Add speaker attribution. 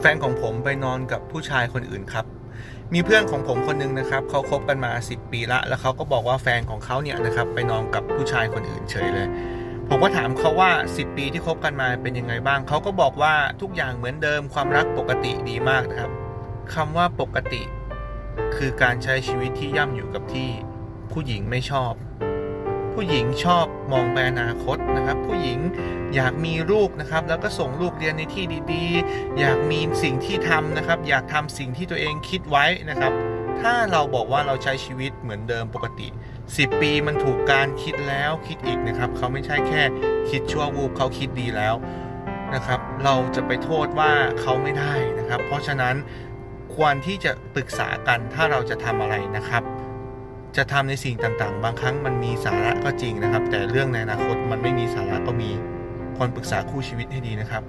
Speaker 1: แฟนของผมไปนอนกับผู้ชายคนอื่นครับ มีเพื่อนของผมคนหนึงนะครับเขาคบกันมา 10 ปีละ แล้วเขาก็บอกว่าแฟนของเขาเนี่ยนะครับไปนอนกับผู้ชายคนอื่นเฉยเลย ผมก็ถามเขาว่า 10 ปีที่คบกันมาเป็นยังไงบ้าง เขาก็บอกว่าทุกอย่างเหมือนเดิมความรักปกติดีมากนะครับคำว่าปกติ คือการใช้ชีวิตที่ย่ำอยู่กับที่ผู้หญิงไม่ชอบ ผู้หญิงชอบมองไปอนาคตนะครับ ผู้หญิงอยากมีลูกนะครับ แล้วก็ส่งลูกเรียนในที่ดีๆ อยากมีสิ่งที่ทำนะครับ อยากทำสิ่งที่ตัวเองคิดไว้นะครับ ถ้าเราบอกว่าเราใช้ชีวิตเหมือนเดิมปกติ 10 ปีมันถูกการคิดแล้วคิดอีกนะครับ เขาไม่ใช่แค่คิดชั่ววูบเขาคิดดีแล้วนะครับ เราจะไปโทษว่าเขาไม่ได้นะครับ เพราะฉะนั้นควรที่จะปรึกษากันถ้าเราจะทำอะไรนะครับ จะทำในสิ่งต่างๆ บางครั้งมันมีสาระก็จริงนะครับ แต่เรื่องในอนาคตมันไม่มีสาระก็มีควรปรึกษาคู่ชีวิตให้ดีนะครับ